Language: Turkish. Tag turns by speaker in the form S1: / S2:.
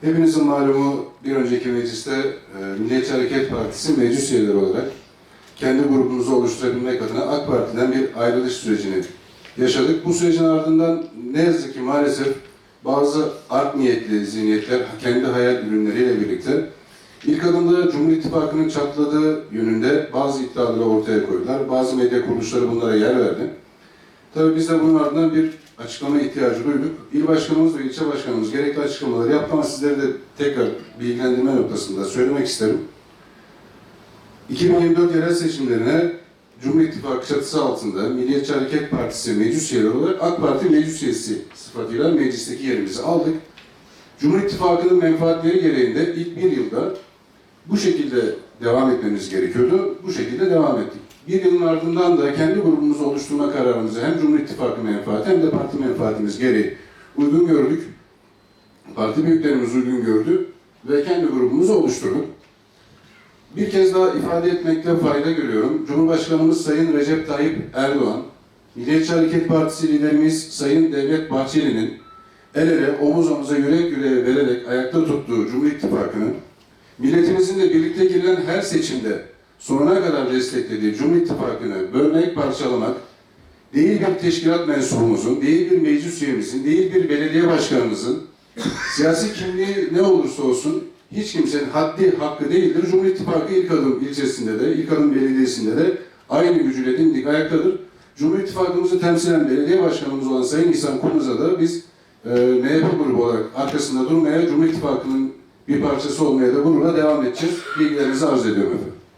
S1: Hepinizin malumu bir önceki mecliste e, Milliyetçi Hareket Partisi meclis üyeleri olarak kendi grubumuzu oluşturabilmek adına AK Parti'den bir ayrılış sürecini yaşadık. Bu sürecin ardından ne yazık ki maalesef bazı art niyetli zihniyetler kendi hayal ürünleriyle birlikte ilk adımda Cumhur İttifakı'nın çatladığı yönünde bazı iddiaları ortaya koydular. Bazı medya kuruluşları bunlara yer verdi. Tabii biz de bunun ardından bir açıklama ihtiyacı duyduk. İl başkanımız ve ilçe başkanımız gerekli açıklamaları yaptı ama sizleri de tekrar bilgilendirme noktasında söylemek isterim. 2024 yerel seçimlerine Cumhur İttifakı çatısı altında Milliyetçi Hareket Partisi meclis üyeleri olarak AK Parti meclis üyesi sıfatıyla meclisteki yerimizi aldık. Cumhur İttifakı'nın menfaatleri gereğinde ilk bir yılda bu şekilde devam etmemiz gerekiyordu. Bu şekilde devam ettik. Bir yılın ardından da kendi grubumuzu oluşturma kararımızı hem Cumhur İttifakı menfaati hem de parti menfaatimiz gereği uygun gördük. Parti büyüklerimiz uygun gördü ve kendi grubumuzu oluşturduk. Bir kez daha ifade etmekte fayda görüyorum. Cumhurbaşkanımız Sayın Recep Tayyip Erdoğan, Milliyetçi Hareket Partisi liderimiz Sayın Devlet Bahçeli'nin el ele omuz omuza yürek yüreğe vererek ayakta tuttuğu Cumhur İttifakı'nın milletimizin de birlikte girilen her seçimde sonuna kadar desteklediği Cumhur İttifakı'nı bölmek, parçalamak, değil bir teşkilat mensubumuzun, değil bir meclis üyemizin, değil bir belediye başkanımızın, siyasi kimliği ne olursa olsun hiç kimsenin haddi hakkı değildir. Cumhur İttifakı ilk adım ilçesinde de, ilk adım belediyesinde de aynı gücüyle dimdik ayaktadır. Cumhur İttifakımızı temsilen belediye başkanımız olan Sayın İhsan Kurnaz'a da biz e, MHP grubu olarak arkasında durmaya, Cumhur İttifakı'nın bir parçası olmaya da gururla devam edeceğiz. Bilgilerinizi arz ediyorum efendim.